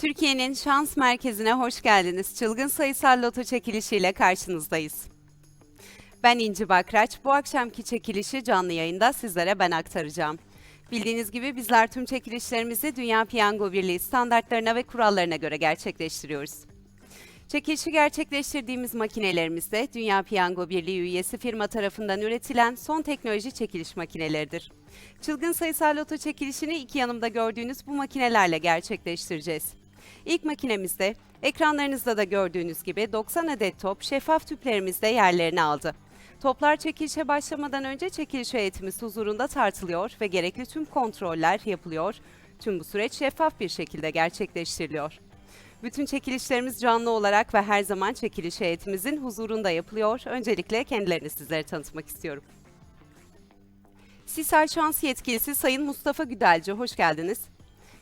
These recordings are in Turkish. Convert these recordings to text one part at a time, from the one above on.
Türkiye'nin şans merkezine hoş geldiniz. Çılgın sayısal loto çekilişiyle karşınızdayız. Ben İnci Bakraç. Bu akşamki çekilişi canlı yayında sizlere ben aktaracağım. Bildiğiniz gibi bizler tüm çekilişlerimizi Dünya Piyango Birliği standartlarına ve kurallarına göre gerçekleştiriyoruz. Çekilişi gerçekleştirdiğimiz makinelerimizde Dünya Piyango Birliği üyesi firma tarafından üretilen son teknoloji çekiliş makineleridir. Çılgın sayısal loto çekilişini iki yanımda gördüğünüz bu makinelerle gerçekleştireceğiz. İlk makinemizde ekranlarınızda da gördüğünüz gibi 90 adet top şeffaf tüplerimizde yerlerini aldı. Toplar çekilişe başlamadan önce çekiliş heyetimiz huzurunda tartılıyor ve gerekli tüm kontroller yapılıyor. Tüm bu süreç şeffaf bir şekilde gerçekleştiriliyor. Bütün çekilişlerimiz canlı olarak ve her zaman çekiliş heyetimizin huzurunda yapılıyor. Öncelikle kendilerini sizlere tanıtmak istiyorum. Sisal Şans Yetkilisi Sayın Mustafa Güdelci, hoş geldiniz.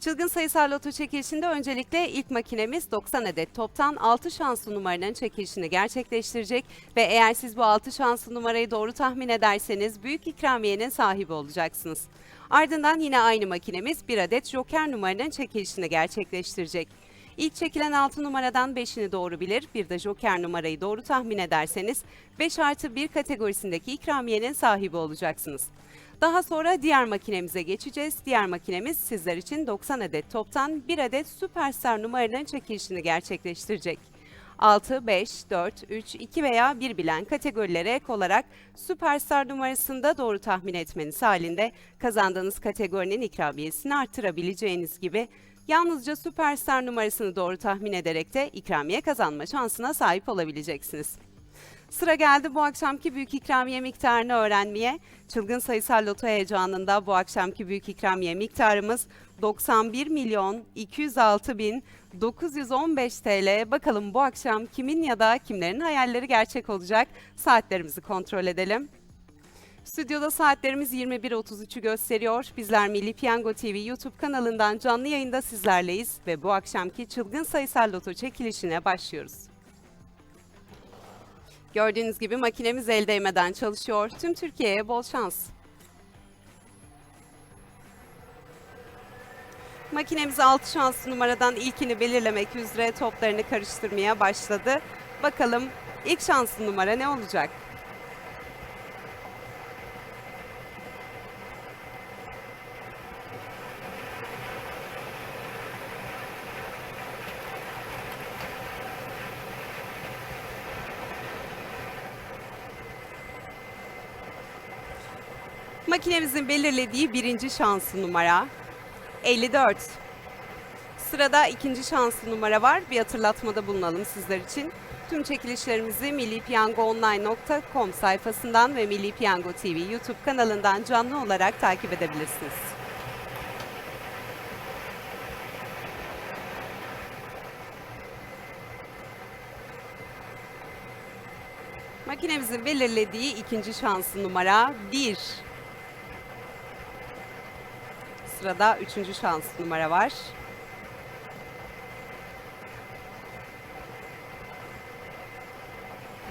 Çılgın sayısal loto çekilişinde öncelikle ilk makinemiz 90 adet toptan 6 şanslı numaranın çekilişini gerçekleştirecek ve eğer siz bu 6 şanslı numarayı doğru tahmin ederseniz büyük ikramiyenin sahibi olacaksınız. Ardından yine aynı makinemiz bir adet joker numaranın çekilişini gerçekleştirecek. İlk çekilen 6 numaradan 5'ini doğru bilir, bir de joker numarayı doğru tahmin ederseniz 5 artı 1 kategorisindeki ikramiyenin sahibi olacaksınız. Daha sonra diğer makinemize geçeceğiz. Diğer makinemiz sizler için 90 adet toptan 1 adet süperstar numaranın çekilişini gerçekleştirecek. 6, 5, 4, 3, 2 veya 1 bilen kategorilere ek olarak süperstar numarasında doğru tahmin etmeniz halinde kazandığınız kategorinin ikramiyesini artırabileceğiniz gibi yalnızca süperstar numarasını doğru tahmin ederek de ikramiye kazanma şansına sahip olabileceksiniz. Sıra geldi bu akşamki büyük ikramiye miktarını öğrenmeye. Çılgın sayısal loto heyecanında bu akşamki büyük ikramiye miktarımız 91 milyon 206 bin 915 TL. Bakalım bu akşam kimin ya da kimlerin hayalleri gerçek olacak? Saatlerimizi kontrol edelim. Stüdyoda saatlerimiz 21.33'ü gösteriyor. Bizler Milli Piyango TV YouTube kanalından canlı yayında sizlerleyiz ve bu akşamki çılgın sayısal loto çekilişine başlıyoruz. Gördüğünüz gibi makinemiz el değmeden çalışıyor. Tüm Türkiye'ye bol şans. Makinemiz 6 şanslı numaradan ilkini belirlemek üzere toplarını karıştırmaya başladı. Bakalım ilk şanslı numara ne olacak? Makinemizin belirlediği birinci şanslı numara 54. Sırada ikinci şanslı numara var. Bir hatırlatmada bulunalım sizler için. Tüm çekilişlerimizi millipiyangoonline.com sayfasından ve Milli Piyango TV YouTube kanalından canlı olarak takip edebilirsiniz. Makinemizin belirlediği ikinci şanslı numara 1. Sırada üçüncü şanslı numara var.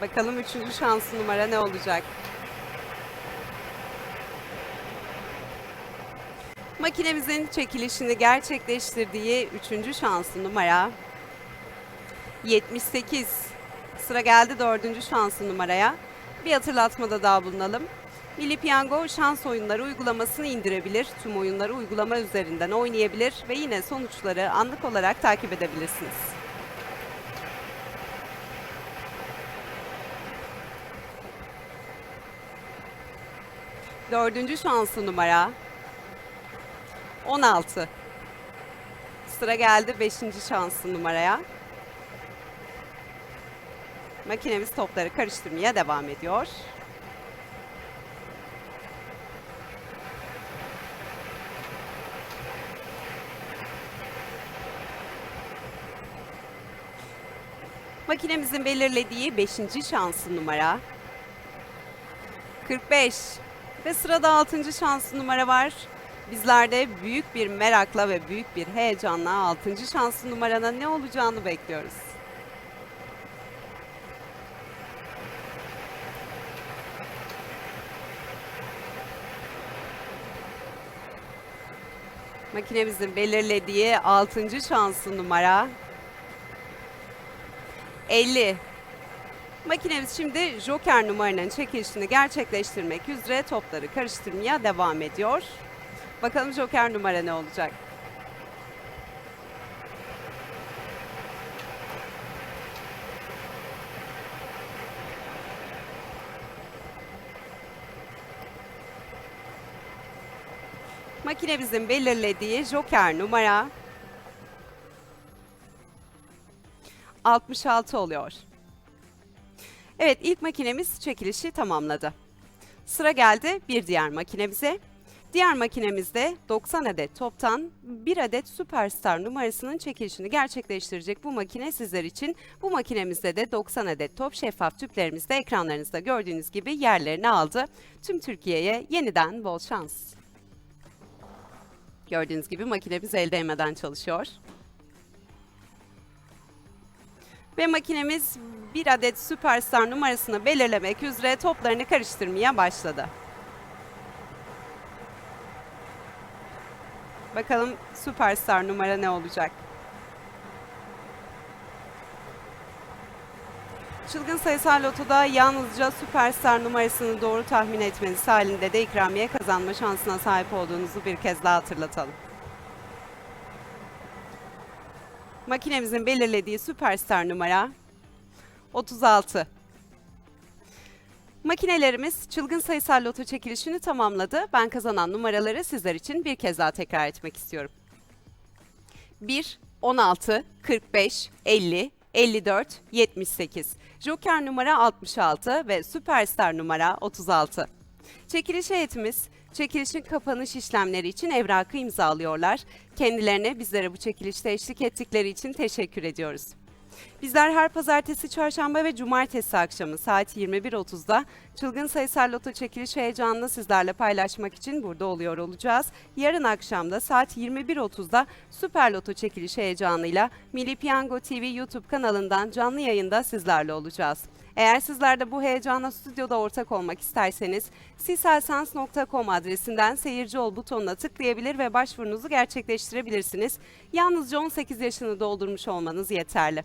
Bakalım üçüncü şanslı numara ne olacak? Makinemizin çekilişini gerçekleştirdiği üçüncü şanslı numara 78. Sıra geldi dördüncü şanslı numaraya. Bir hatırlatmada daha bulunalım. Milli Piyango şans oyunları uygulamasını indirebilir, tüm oyunları uygulama üzerinden oynayabilir ve yine sonuçları anlık olarak takip edebilirsiniz. Dördüncü şanslı numara 16. Sıra geldi beşinci şanslı numaraya. Makinemiz topları karıştırmaya devam ediyor. Makinemizin belirlediği 5. şanslı numara 45 ve sırada 6. şans numara var. Bizler de büyük bir merakla ve büyük bir heyecanla 6. şans numaranın ne olacağını bekliyoruz. Makinemizin belirlediği 6. şansı numara 50. Makinemiz şimdi Joker numaranın çekilişini gerçekleştirmek üzere topları karıştırmaya devam ediyor. Bakalım Joker numara ne olacak? Makinemizin belirlediği Joker numara 66 oluyor. Evet ilk makinemiz çekilişi tamamladı. Sıra geldi bir diğer makinemize. Diğer makinemizde 90 adet toptan 1 adet Superstar numarasının çekilişini gerçekleştirecek bu makine sizler için. Bu makinemizde de 90 adet top şeffaf tüplerimizde ekranlarınızda gördüğünüz gibi yerlerini aldı. Tüm Türkiye'ye yeniden bol şans. Gördüğünüz gibi makinemiz el değmeden çalışıyor. Ve makinemiz bir adet Superstar numarasını belirlemek üzere toplarını karıştırmaya başladı. Bakalım Superstar numara ne olacak? Çılgın sayısal lotoda yalnızca Superstar numarasını doğru tahmin etmeniz halinde de ikramiye kazanma şansına sahip olduğunuzu bir kez daha hatırlatalım. Makinemizin belirlediği Superstar numara 36. Makinelerimiz çılgın sayısal loto çekilişini tamamladı. Ben kazanan numaraları sizler için bir kez daha tekrar etmek istiyorum. 1, 16, 45, 50, 54, 78. Joker numara 66 ve Superstar numara 36. Çekiliş heyetimiz çekilişin kapanış işlemleri için evrakı imzalıyorlar. Kendilerine bizlere bu çekilişte eşlik ettikleri için teşekkür ediyoruz. Bizler her pazartesi, çarşamba ve cumartesi akşamı saat 21.30'da çılgın sayısal loto çekiliş heyecanını sizlerle paylaşmak için burada oluyor olacağız. Yarın akşam da saat 21.30'da Süper Loto çekiliş heyecanıyla Milli Piyango TV YouTube kanalından canlı yayında sizlerle olacağız. Eğer sizler de bu heyecana stüdyoda ortak olmak isterseniz siselsans.com adresinden seyirci ol butonuna tıklayabilir ve başvurunuzu gerçekleştirebilirsiniz. Yalnızca 18 yaşını doldurmuş olmanız yeterli.